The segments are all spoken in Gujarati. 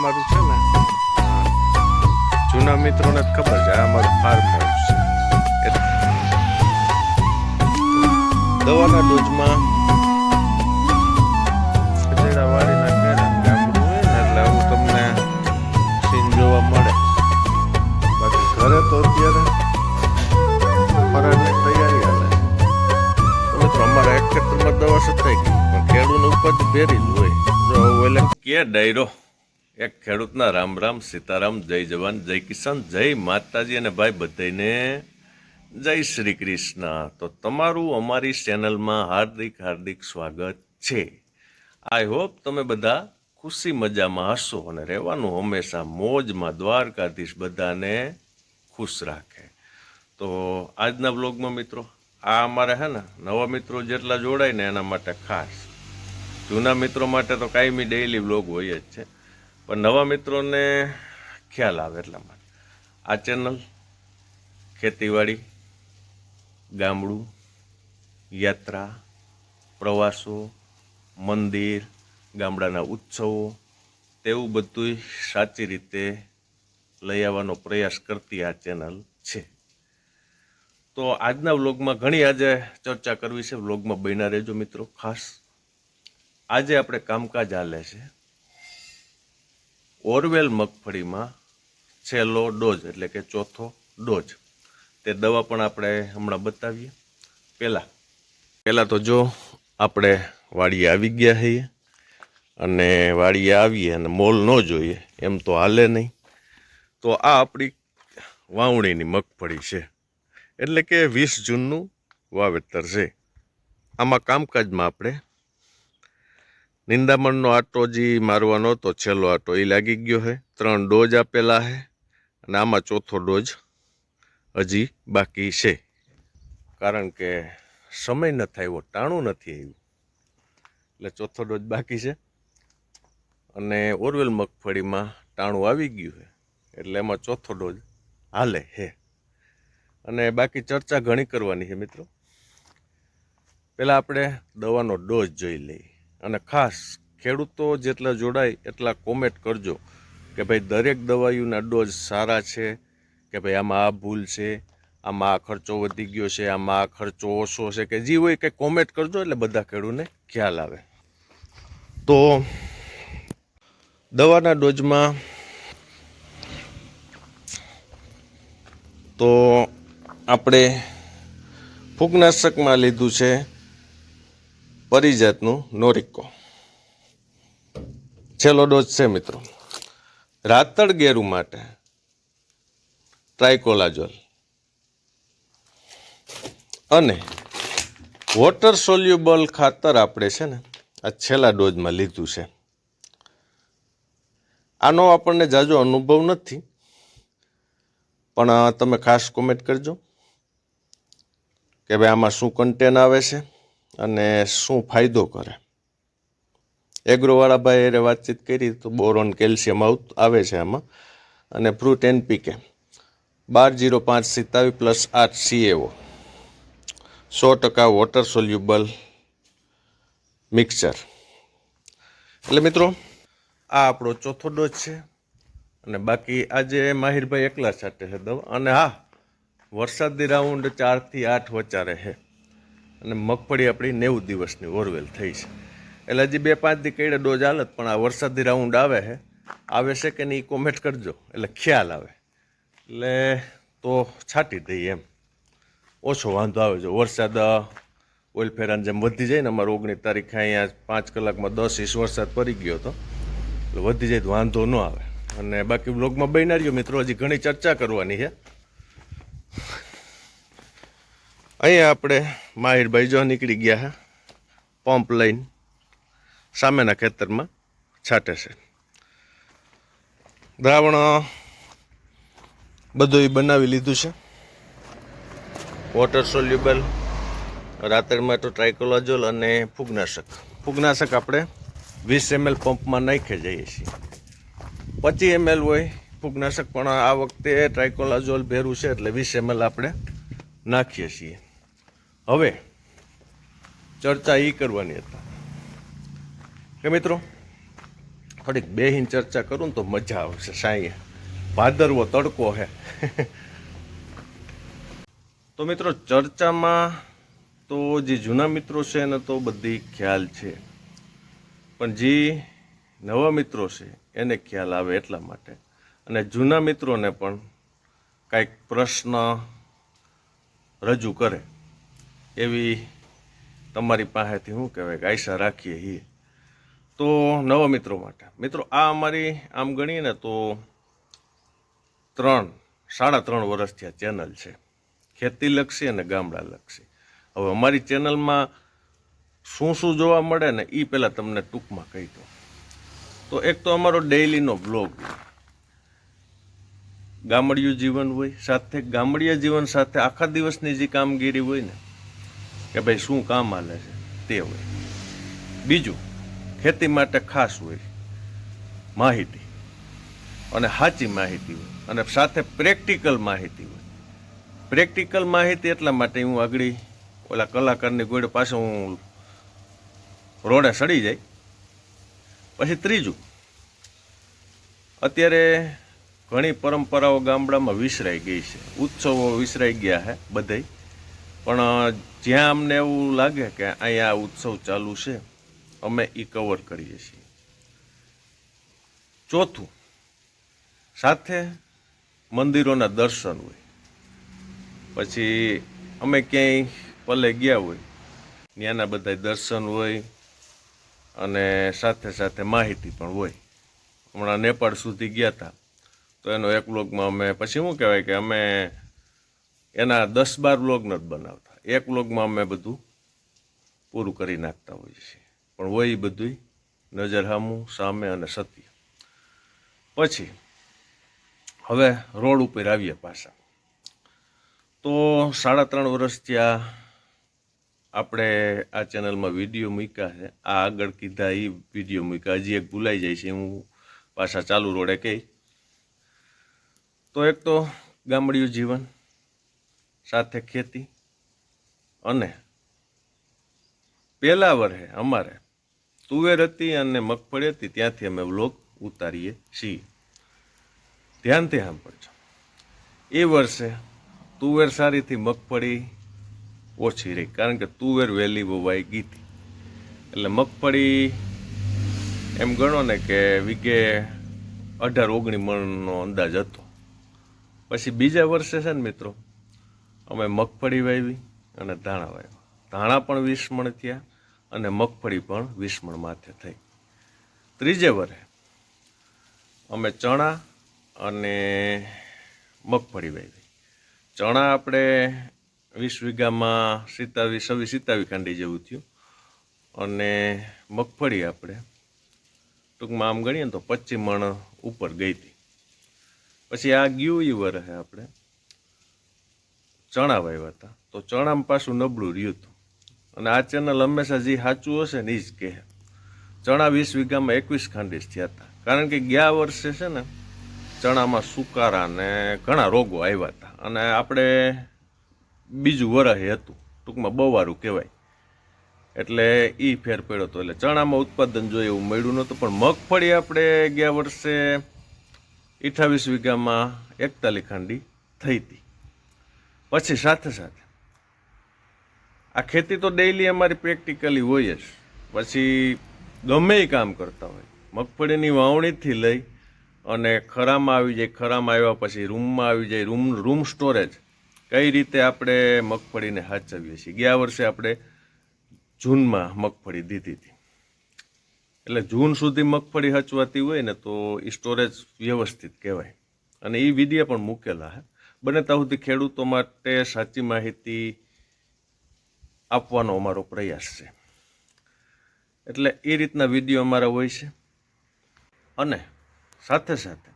અમારું છે ને જૂના મિત્રોને ખબર છે અમારું ફાર્મ હાઉસ છે દવાના ડોઝમાં ઘરે તો અત્યારે ફરાળની તૈયારી હાલે. અમારા એક ખેતરમાં દવા સતાઈ ગઈ, પણ ખેડૂતને ઉપજ ભેરી જ હોય. જો ઓલે કે ડાયરો? એક ખેડૂતના રામ રામ, સીતારામ, જય જવાન, જય કિસાન, જય માતાજી અને ભાઈ બધાને જય શ્રી કૃષ્ણ. તો તમારું અમારી ચેનલમાં હાર્દિક હાર્દિક સ્વાગત છે. આઈ હોપ તમે બધા ખુશી મજામાં હશો અને રહેવાનું હંમેશા મોજમાં, દ્વારકાધીશ બધાને ખુશ રાખે. તો આજના બ્લોગમાં મિત્રો, આ અમારે હે ને, નવા મિત્રો જેટલા જોડાય ને એના માટે ખાસ. જૂના મિત્રો માટે તો કાયમી ડેઈલી બ્લોગ હોય જ છે. પણ નવા મિત્રોને ખ્યાલ આવે એટલા માટે. આ ચેનલ, ખેતીવાડી, ગામડું, યાત્રા, પ્રવાસો, મંદિર, ગામડાના ઉત્સવો, તેવું બધું સાચી રીતે લઈ આવવાનો પ્રયાસ કરતી આ ચેનલ છે. તો આજના વ્લોગમાં ઘણી આજે ચર્ચા કરવી છે. વ્લોગમાં બન્યા રહેજો મિત્રો ખાસ. આજે આપણે કામકાજ હાલે છે. ઓરવેલ મગફળીમાં છેલ્લો ડોઝ, એટલે કે ચોથો ડોઝ. તે દવા પણ આપણે હમણાં બતાવીએ. પહેલાં પહેલાં તો જો આપણે વાડીએ આવી ગયા છીએ અને વાડીએ આવીએ અને મોલ ન જોઈએ, એમ તો હાલે નહીં. તો આ આપણી વાવણીની મગફળી છે. એટલે કે વીસ જૂનનું વાવેતર છે. આમાં કામકાજમાં આપણે નિંદામણનો આટો જે મારવાનો હતો, છેલ્લો આટો, એ લાગી ગયો છે ત્રણ ડોઝ આપેલા છે અને આમાં ચોથો ડોઝ હજી બાકી છે. કારણ કે સમય ન આવ્યો ટાણું નથી આવ્યું. એટલે ચોથો ડોઝ બાકી છે. અને ઓરવેલ મગફળીમાં ટાણું આવી ગયું છે એટલે એમાં ચોથો ડોઝ હાલે હે. અને બાકી ચર્ચા ઘણી કરવાની છે મિત્રો. પહેલાં આપણે દવાનો ડોઝ જોઈ લઈએ. અને ખાસ ખેડૂતો જેટલા જોડાય એટલા કોમેન્ટ કરજો કે ભાઈ દરેક દવાઈઓના ડોઝ સારા છે, કે ભાઈ આમાં આ ભૂલ છે, આમાં આ ખર્ચો વધી ગયો છે, આમાં આ ખર્ચો ઓછો છે, કે જે હોય કે કોમેન્ટ કરજો એટલે બધા ખેડૂતને ખ્યાલ આવે. તો દવાના ડોઝમાં તો આપણે ફૂગનાશકમાં લીધું છે. પરિજાતનું નોરિકો. છેલ્લો ડોઝ છે મિત્રો. રાતળ ગેરુ માટે ટ્રાઇકોલાજોલ. અને વોટર સોલ્યુબલ ખાતર આપણે છે ને આ છેલ્લા ડોઝમાં લીધું છે. આનો આપણને જાજો અનુભવ નથી. પણ તમે ખાસ કોમેન્ટ કરજો. કે ભાઈ આમાં શું કન્ટેન આવે છે? અને શું ફાયદો કરે? એગ્રોવાળા ભાઈ એ વાતચીત કરી તો બોરોન કેલ્શિયમ આવે છે આમાં. અને ફ્રૂટ એનપીકે બાર જીરો પાંચ સિત્તાવીસ પ્લસ આઠ સીએઓ. સો ટકા વોટર સોલ્યુબલ મિક્સચર એટલે મિત્રો, આ આપણો ચોથો ડોઝ છે. અને બાકી આજે માહિરભાઈ એકલા છાંટે છે દવા. અને હા વરસાદી રાઉન્ડ ચારથી આઠ વચ્ચે છે અને મગફળી આપણી નેવું દિવસની ઓરવેલ થઈ છે. એટલે હજી બે પાંચ દી કઈડે ડોઝ હાલત, પણ આ વરસાદી રાઉન્ડ આવે છે આવે છે કે નહીં કોમેન્ટ કરજો. એટલે ખ્યાલ આવે. એટલે તો છાંટી દઈએ એમ. ઓછો વાંધો આવે જો. વરસાદ ઓઇલ ફેરાન જેમ વધી જાય ને, અમારે ઓગણીસ તારીખે અહીંયા પાંચ કલાકમાં દસ ઇંચ વરસાદ પડી ગયો હતો. એટલે વધી જાય તો વાંધો ન આવે. અને બાકી બ્લોગમાં બન્યા મિત્રો. હજી ઘણી ચર્ચા કરવાની છે. અહીંયા આપણે માહિરભાઈ જો નીકળી ગયા છે પંપ લઈને. સામેના ખેતરમાં છાંટે છે. દ્રાવણ બધું બનાવી લીધું છે. વોટર સોલ્યુબલ રાતરમાં તો ટ્રાયકોલોજોલ અને ફૂગનાશક. ફૂગનાશક આપણે વીસ એમએલ પંપમાં નાખી જઈએ છીએ. પચીસ એમએલ હોય ફૂગનાશક, પણ આ વખતે ટ્રાયકોલોજોલ ભેરું છે એટલે વીસ એમએલ આપણે નાખીએ છીએ. હવે ચર્ચા એ કરવાની હતા. કે મિત્રો, થોડીક બેહીન ચર્ચા કરું ને તો મજા આવશે, સાંઈએ. ભાદરવો તડકો હે. તો મિત્રો, ચર્ચામાં તો જે જૂના મિત્રો છે એને તો બધી ખ્યાલ છે. પણ જે નવા મિત્રો છે એને ખ્યાલ આવે એટલા માટે. અને જૂના મિત્રોને પણ કાંઈક પ્રશ્ન રજૂ કરે. એવી તમારી પાસેથી શું કહેવાય કે આશા રાખીએ છીએ. તો નવા મિત્રો માટે. મિત્રો, આ અમારી આમ ગણીએ ને તો ત્રણ, સાડા ત્રણ વર્ષથી આ ચેનલ છે. ખેતી લક્ષી અને ગામડા લક્ષી. હવે અમારી ચેનલમાં શું શું જોવા મળે ને એ પહેલાં તમને ટૂંકમાં કહી દઉં. તો એક તો અમારો ડેઇલીનો બ્લોગ. ગામડિયું જીવન હોય, સાથે ગામડિયા જીવન સાથે આખા દિવસની જે કામગીરી હોય ને કે ભાઈ શું કામ હાલે છે? તે હોય. બીજું, ખેતી માટે ખાસ હોય માહિતી અને સાચી માહિતી હોય અને સાથે પ્રેક્ટિકલ માહિતી હોય. પ્રેક્ટિકલ માહિતી એટલા માટે હું આગળ ઓલા કલાકારની ગોળ પાસે હું રોડે સડી જાય. પછી ત્રીજું, અત્યારે ઘણી પરંપરાઓ ગામડામાં વિસરાઈ ગઈ છે. ઉત્સવો વિસરાઈ ગયા છે બધાય. પણ જ્યાં અમને એવું લાગે કે અહીંયા ઉત્સવ ચાલુ છે, અમે એ કવર કરીએ છીએ. ચોથું, સાથે મંદિરોના દર્શન હોય. પછી અમે ક્યાંય પલે ગયા હોય, ત્યાંના બધા દર્શન હોય, અને સાથે સાથે માહિતી પણ હોય. હમણાં નેપાળ સુધી ગયા હતા તો એનો એક બ્લોગમાં અમે, પછી શું કહેવાય કે અમે એના દસ બાર વ્લોગ નથી બનાવતા. એક વ્લોગમાં અમે બધું પૂરું કરી નાખતા હોઈએ છીએ. પણ હોય એ બધું નજર હામું, સામે અને સત્ય. પછી, હવે રોડ ઉપર આવીએ પાછા. તો સાડા ત્રણ વર્ષ ત્યાં આપણે આ ચેનલમાં વીડિયો મૂક્યા છે. આ આગળ કીધા એ વીડિયો મૂક્યા. હજી એક ભૂલાઈ જાય છે. હું પાછા ચાલુ રોડે કહી. તો એક તો ગામડિયું જીવન સાથે ખેતી અને પહેલા વર્ષે અમારે તુવેર હતી અને મગફળી હતી, ત્યાંથી અમે વ્લોગ ઉતારીએ છીએ. ધ્યાનથી સાંભળજો. એ વર્ષે તુવેર સારીથી મગફળી ઓછી રહી, કારણ કે તુવેર વહેલી વવાઈ ગીતી એટલે મગફળી એમ ગણો ને કે વીઘે અઢાર ઓગણી મણનો અંદાજ હતો. પછી બીજા વર્ષે છે ને મિત્રો અમે મગફળી વાવી અને ધાણા વાવ્યા. ધાણા પણ વીસ મણ થયા અને મગફળી પણ વીસ મણ માથે થઈ. ત્રીજે વરે અમે ચણા અને મગફળી વાવી. ચણા આપણે વીસ વીઘામાં સીતાવી છવ્વીસ સીતાવી ખાંડી જેવું થયું. અને મગફળી આપણે ટૂંકમાં આમ ગણીએ ને તો પચીસ મણ ઉપર ગઈ હતી. પછી આ ગયું એ વરે આપણે. ચણા વાવ્યા હતા. તો ચણામાં પાછું નબળું રહ્યું હતું. અને આ ચેનલ હંમેશા જે સાચું હશે ને એ જ કહે. ચણા વીસ વીઘામાં એકવીસ ખાંડીસ થયા હતા. કારણ કે ગયા વર્ષે છે ને ચણામાં સુકારા ને ઘણા રોગો આવ્યા હતા. અને આપણે બીજું વરહ હતું. ટૂંકમાં બવારું કહેવાય. એટલે એ ફેર પડ્યો હતો. એટલે ચણામાં ઉત્પાદન જોઈએ એવું મળ્યું નહોતું, પણ મગફળી આપણે ગયા વર્ષે અઠાવીસ વીઘામાં એકતાલીસ ખાંડી થઈ હતી. પછી સાથે સાથે. આ ખેતી તો ડેઇલી અમારી પ્રેક્ટિકલી હોય જ. પછી ગમે એ કામ કરતા હોય. મગફળીની વાવણીથી લઈ અને ખરામાં આવી જાય, ખરામાં આવ્યા પછી રૂમમાં આવી જાય, રૂમ રૂમ સ્ટોરેજ કઈ રીતે આપણે મગફળીને સાચવીએ છીએ? ગયા વર્ષે આપણે જૂનમાં મગફળી દીધી હતી. એટલે જૂન સુધી મગફળી હચવાતી હોય ને તો એ સ્ટોરેજ વ્યવસ્થિત કહેવાય. અને એ વિડીયા પણ મૂકેલા હે. બને ત્યાં સુધી ખેડૂતો માટે સાચી માહિતી આપવાનો અમારો પ્રયાસ છે. એટલે એ રીતના વીડિયો અમારા હોય છે. અને સાથે સાથે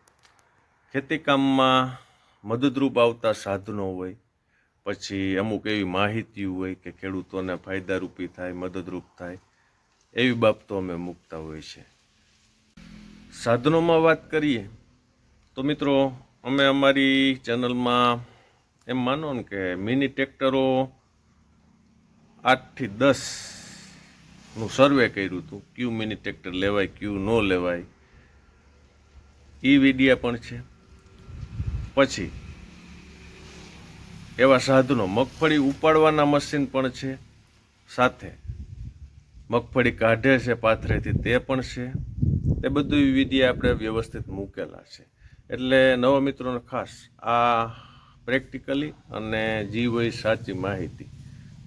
ખેતીકામમાં મદદરૂપ આવતા સાધનો હોય, પછી અમુક એવી માહિતી હોય કે ખેડૂતોને ફાયદારૂપી થાય, મદદરૂપ થાય, એવી બાબતો અમે મૂકતા હોય છે. સાધનોમાં વાત કરીએ તો મિત્રો અમે અમારી ચેનલમાં એમ માનો ને કે મિની ટ્રેક્ટરો આઠથી દસનું સર્વે કર્યું હતું. કયું મિની ટ્રેક્ટર લેવાય, કયું ન લેવાય. એ વિડિયા પણ છે. પછી એવા સાધનો. મગફળી ઉપાડવાના મશીન પણ છે. સાથે મગફળી કાઢે છે પાથરેથી તે પણ છે. તે બધું વિધિ આપણે વ્યવસ્થિત મૂકેલા છે. એટલે નવા મિત્રોને ખાસ આ પ્રેક્ટિકલી અને જી હોય સાચી માહિતી.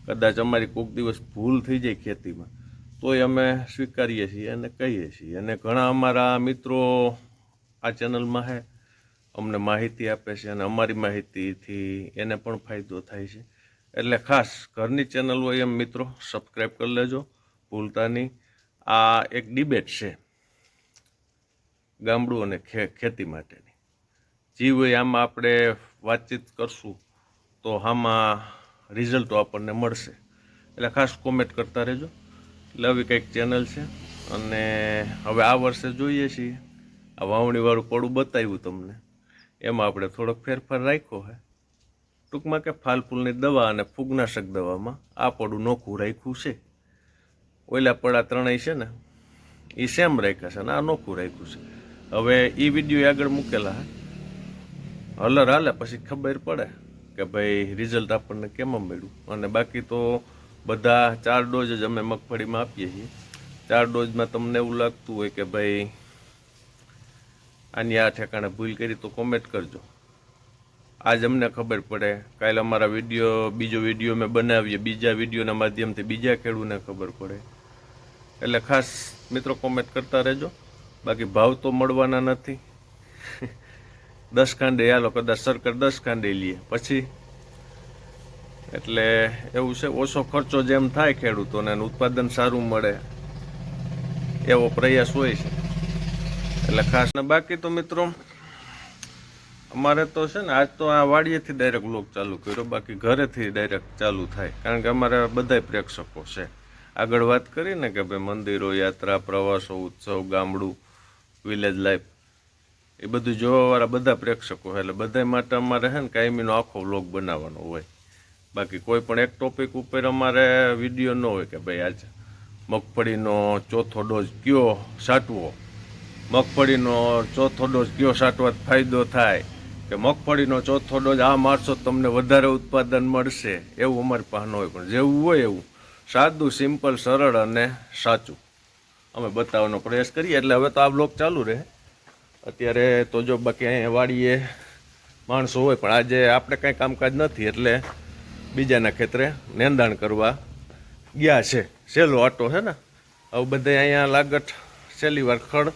કદાચ અમારી કોઈક દિવસ ભૂલ થઈ જાય ખેતીમાં, તોય અમે સ્વીકારીએ છીએ અને કહીએ છીએ. અને ઘણા અમારા મિત્રો આ ચેનલમાં છે અમને માહિતી આપે છે અને અમારી માહિતીથી એને પણ ફાયદો થાય છે. એટલે ખાસ ઘરની ચેનલ હોય એમ મિત્રો સબસ્ક્રાઈબ કરી લેજો, ભૂલતા નહીં. આ એક ડિબેટ છે ગામડું અને ખેતી માટેની જી હોય આમાં આપણે વાતચીત કરશું, તો આમાં રિઝલ્ટો આપણને મળશે. એટલે ખાસ કોમેન્ટ કરતા રહેજો. એટલે આવી કંઈક ચેનલ છે અને હવે આ વર્ષે જોઈએ છીએ. આ વાવણીવાળું પડું બતાવ્યું તમને. એમાં આપણે થોડોક ફેરફાર રાખ્યો હે. ટૂંકમાં કે ફાલફૂલની દવા અને ફૂગનાશક દવામાં આ પડું નોખું રાખ્યું છે. ઓલા પડા ત્રણેય છે ને એ સેમ રાખ્યા છે અને આ નોખું રાખ્યું છે. હવે એ વીડિયો આગળ મૂકેલા હે. હલર હાલે, પછી ખબર પડે કે ભાઈ રિઝલ્ટ આપણને કેમાં મળ્યું? અને બાકી તો બધા ચાર ડોઝ જ અમે મગફળીમાં આપીએ છીએ. ચાર ડોઝમાં તમને એવું લાગતું હોય કે ભાઈ આની આ ઠેકાણે ભૂલ કરી તો કોમેન્ટ કરજો. આજ અમને ખબર પડે. કાલે અમારા વીડિયો બીજો વીડિયો મેં બનાવીએ. બીજા વિડીયોના માધ્યમથી બીજા ખેડૂને ખબર પડે. એટલે ખાસ મિત્રો કોમેન્ટ કરતા રહેજો. બાકી ભાવ તો મળવાના નથી. દસ કાંડે લોકો કદાચ સરકાર દસ કાંડે લઈએ પછી એટલે એવું છે, ઓછો ખર્ચો જેમ થાય ખેડૂતોને ઉત્પાદન સારું મળે, એવો પ્રયાસ હોય છે. એટલે ખાસ ને બાકી તો મિત્રો, અમારે તો છે ને, આજ તો આ વાડીએથી ડાયરેક્ટ લોક ચાલુ કર્યો, બાકી ઘરેથી ડાયરેક્ટ ચાલુ થાય. કારણ કે અમારે બધાય પ્રેક્ષકો છે. આગળ વાત કરીને કે ભાઈ મંદિરો, યાત્રા, પ્રવાસો, ઉત્સવ, ગામડું વિલેજ લાઈફ એ બધું જોવાવાળા બધા પ્રેક્ષકો હોય, એટલે બધા માટે અમારે હે ને કાયમીનો આખો વ્લોગ બનાવવાનો હોય. બાકી કોઈ પણ એક ટોપિક ઉપર અમારે વીડિયો ન હોય કે ભાઈ આજ મગફળીનો ચોથો ડોઝ કયો સાટવો? મગફળીનો ચોથો ડોઝ કયો સાટવાથી ફાયદો થાય? કે મગફળીનો ચોથો ડોઝ આ મારશો તમને વધારે ઉત્પાદન મળશે, એવું અમારી પાસે હોય. પણ જેવું હોય એવું. સાદું સિમ્પલ સરળ અને સાચું. અમે બતાવવાનો પ્રયાસ કરીએ, એટલે હવે તો આ બ્લોગ ચાલુ રહે. અત્યારે તો જો બાકી અહીંયા વાડીએ માણસો હોય, પણ આજે આપણે કાંઈ કામકાજ નથી, એટલે બીજાના ખેતરે નેંદાણ કરવા ગયા છે. સહેલો આટો છે ને હવે બધે અહીંયા લાગટ સહેલી વાર ખડ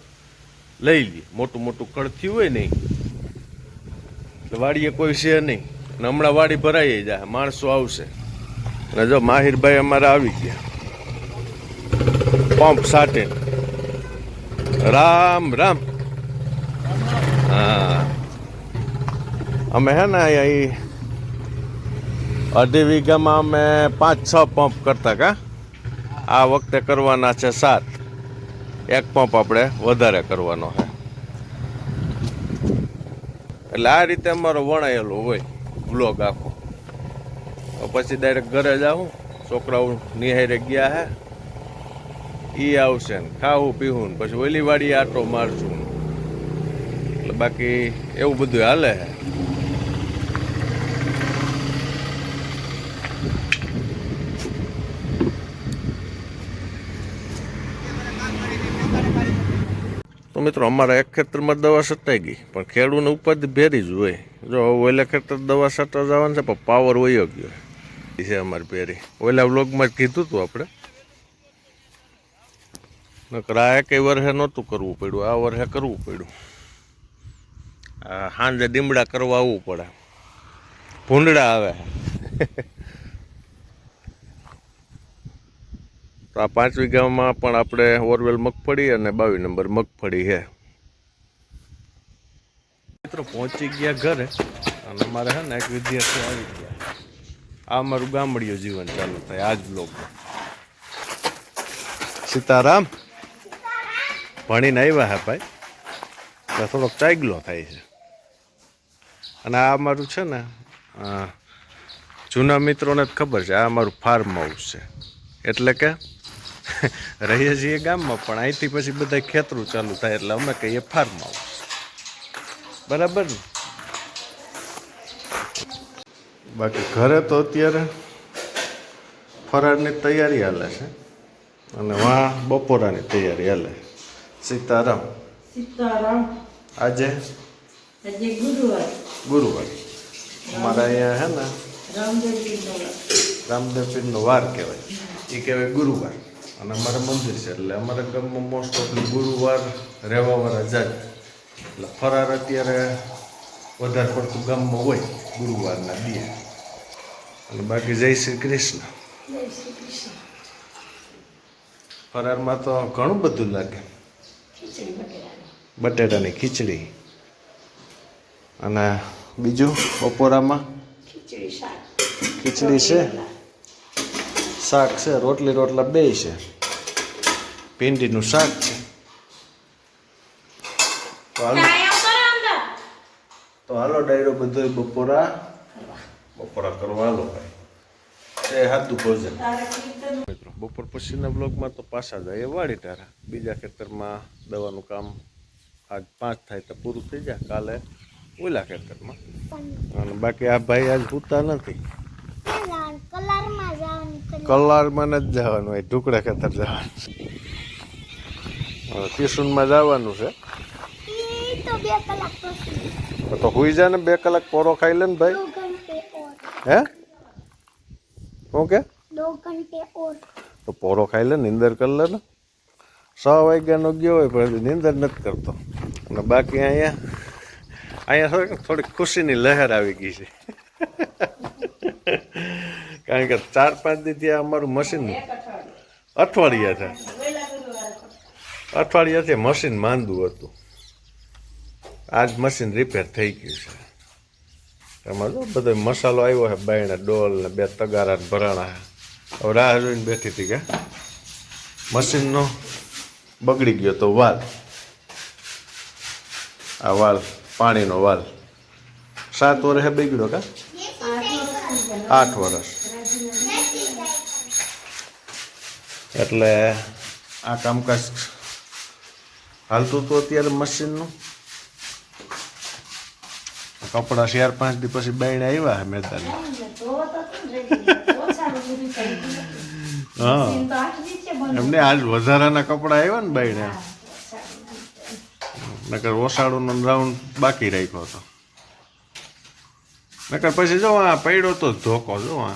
લઈ લઈએ મોટું મોટું ખડ થયું હોય નહીં. એટલે વાડીએ કોઈ છે નહીં. અને હમણાં વાડી ભરાઈ જાય. માણસો આવશે. અને જો માહિરભાઈ અમારા આવી ગયા. પંપ સાટે રામ રામ. હા. અમે હે ને અહીંયા અઢી વીઘામાં અમે પાંચ છ પંપ કરતા કા? આ વખતે કરવાના છે સાત. એક પંપ આપણે વધારે કરવાનો છે. એટલે આ રીતે અમારો વણાયેલો હોય બ્લોગ આખો. પછી ડાયરેક્ટ ઘરે જાઉં છોકરાઓ નિહારે ગયા હે. એ આવશે ને ખાવું પીવું ને પછી ઓલી વાડી આટો મારશું એટલે બાકી એવું બધું હાલે તો મિત્રો, અમારા એક ખેતરમાં દવા સટાઈ ગઈ, પણ ખેડૂને ઉપજ ભેરી જ હોય. જો ઓલા ખેતર દવા સટા જવાનું છે, પણ પાવર વયો ગયો એ છે અમારી ભેરી. ઓલા વ્લોગમાં જ કીધું હતું આપણે. નકર આ એક વર્ષે નહોતું કરવું પડ્યું, આ વર્ષે કરવું પડ્યું. આ દીમડા કરવા આવવું પડે. ભૂંડડા આવે. તો આ પાંચ વીઘામાં પણ આપણે ઓરવેલ મગફળી અને બાવીસ નંબર મગફળી છે. મિત્રો પહોંચી ગયા ઘરે અને અમારે છે ને એક વિદ્યાર્થી આવી ગયા. આ મારું ગામડિયું જીવન ચાલુ થાય આજ બ્લોગમાં સીતારામ? ભણીને આવ્યા હે ભાઈ. થોડોક ચાગલો થાય છે. અને આ અમારું છે ને જૂના મિત્રોને જ ખબર છે આ અમારું ફાર્મ હાઉસ છે. એટલે કે રહીએ છીએ ગામમાં પણ અહીંથી પછી બધા ખેતરું ચાલુ થાય એટલે અમે કહીએ ફાર્મ હાઉસ બરાબર ને? બાકી ઘરે તો અત્યારે ફરાળની તૈયારી હાલે છે અને વાં બપોરાની તૈયારી હાલે સીતારામ. સીતારામ. આજે? આજે ગુરુવાર. ગુરુવાર. અમારા અહીંયા હે ને રામદેવજીનો વાર. કહેવાય. એ કહેવાય ગુરુવાર. અને અમારા મંદિર છે એટલે અમારા ગામમાં મોસ્ટ ઓફલી ગુરુવાર રહેવાવાળા જાય એટલે ફરાર અત્યારે વધારે પડતું ગામમાં હોય ગુરુવારના દિયે. અને બાકી જય શ્રી કૃષ્ણ. ફરારમાં તો ઘણું બધું લાગે. બટેટાની ખીચડી. અને બીજું બપોરામાં? ખીચડી છે? શાક છે રોટલી રોટલા બે છે. ભીંડીનું શાક છે. તો હાલો. તો હાલો ડાયરો બધો બપોરા. બપોરા કરવા હાલો ભાઈ. એ હાથું ભોજન. મિત્રો બપોર પછીના બ્લોગમાં તો પાછા જાય વાડી તારા બીજા ખેતરમાં દવાનું કામ આજ પાંચ થાય તો પૂરું થઈ જાય. કાલે ઓલા ખેતરમાં અને બાકી આ ભાઈ આજ પૂતા નથી. કલારમાં નથી જવાનું હોય ઢુકડા ખેતર જવાનું. ટ્યુશનમાં જવાનું છે. તો હુઈ જા ને બે કલાક પોરો ખાઈ લે ને ભાઈ. હે? ઓકે તો પોરો ખાઈ લે નિંદર કરી લે ને. છ વાગ્યાનો ગયો હોય પણ નિંદર નથી કરતો. અને બાકી અહીંયા અહીંયા થોડીક ખુશીની લહેર આવી ગઈ છે. કારણ કે ચાર પાંચ દી ત્યાં અમારું મશીન અઠવાડિયા થાય. અઠવાડિયાથી મશીન માંદું હતું. આજ મશીન રિપેર થઈ ગયું છે. એમાં બધો મસાલો આવ્યો છે, બાયણા ડોલ ને બે તગારા ભરાણા હવે રાહ જોઈને બેઠી હતી કે મશીનનો બગડી ગયો તો વાલ. આ વાલ પાણીનો વાલ. સાત વર્ષે બગડ્યો કા? આઠ વર્ષ. એટલે આ કામકાજ હાલતું તો અત્યારે મશીનનું? કપડા ચાર પાંચ દી પછી બાયણે આવ્યા હે મેદાન. હા. એમને આજ વધારાના કપડા આવ્યા ને બાયણે. નકર ઓસાળુનો રાઉન્ડ બાકી રાખ્યો હતો નકર પછી જો આ પડ્યો તો ધોકો, જો આ.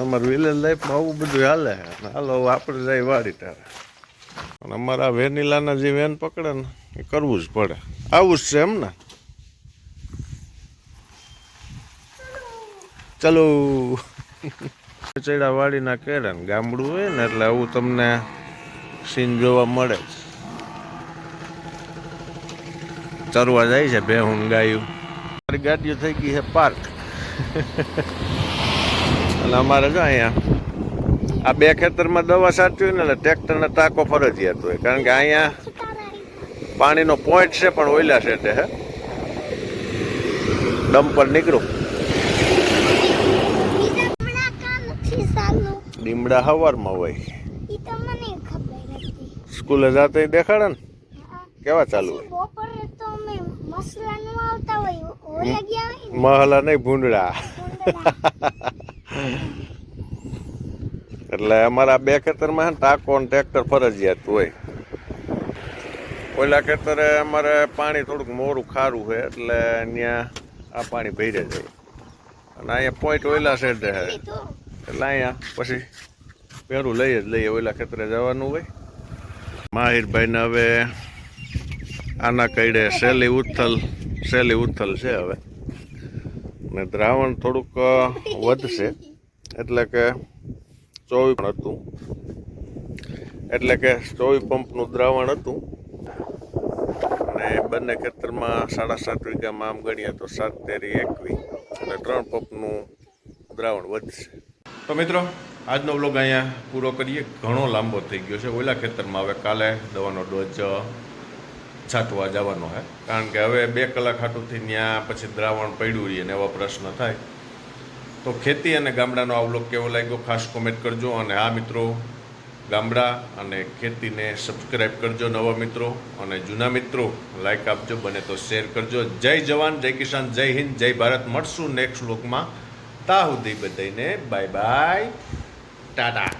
અમારે વિલેજ લાઈફમાં આવું બધું હાલે. હાલો, આપણે જાય વાડી તારે અને અમારા વેનીલાના જે વેન પકડે ને, એ કરવું જ પડે. આવું જ છે એમ ને? ચલો. ચડા વાડીના કેળે ને ગામડું હોય ને એટલે આવું તમને સીન જોવા મળે ચરવા જાય છે ભેહું ગાયું. મારી ગાડીઓ થઈ ગઈ છે પાર્ક. અને અમારે જો અહીંયા, આ બે ખેતરમાં દવા સાચવી ને એટલે ટ્રેક્ટરને ટાંકો ફરજિયાત હોય. કારણ કે અહીંયા પાણીનો પોઈન્ટ છે પણ ઓઈલા છે તે હે? ડમ્પર નીકળું બીજા હમણાં કામ નથી સાલું લીમડા હવારમાં હોય. સ્કૂલે જાતે દેખાડે ને? કેવા ચાલુ હોય? મહલા નહીં ભૂંડડા એટલે અમારા બે ખેતરમાં ટાકો ને ટ્રેક્ટર ફરજિયાત હોય. ઓલા ખેતરે અમારે પાણી થોડુંક મોરું ખારું છે એટલે ત્યાં આ પાણી ભરી જાય. અને અહીંયા પોઈન્ટ ઓયલા સાઈડ છે એટલે અહીંયા પછી પેરું લઈ જ લઈએ, ઓલા ખેતરે જવાનું હોય. માહિરભાઈને હવે આના કઈડે શેલી ઉથલ શેલી ઉથલ છે હવે. ને દ્રાવણ થોડુંક વધશે. એટલે કે ચોવી પણ હતું. એટલે કે ચોવીસ પંપનું દ્રાવણ હતું. અને બંને ખેતરમાં સાડા સાત વીઘામાં આમ ગણીએ તો સાત તેરી એકવી. અને ત્રણ પંપનું દ્રાવણ વધશે. તો મિત્રો, આજનો બ્લોગ અહીંયા પૂરો કરીએ. ઘણો લાંબો થઈ ગયો છે. ઓલા ખેતરમાં હવે કાલે દવાનો ડોઝ છાંટવા જવાનો છે કારણ કે હવે બે કલાક હાટુથી ત્યાં પછી દ્રાવણ પડ્યું રહીએ ને એવા પ્રશ્ન થાય. તો ખેતી અને ગામડાનો આ વ્લોગ કેવો લાગ્યો? ખાસ કોમેન્ટ કરજો. અને આ મિત્રો, ગામડા અને ખેતીને સબસ્ક્રાઈબ કરજો નવા મિત્રો. અને જૂના મિત્રો લાઈક આપજો. બને તો શેર કરજો. જય જવાન, જય કિસાન, જય હિન્દ, જય ભારત. મળશું નેક્સ્ટ લોકમાં તા સુધી બધાને બાય બાય ટાટા.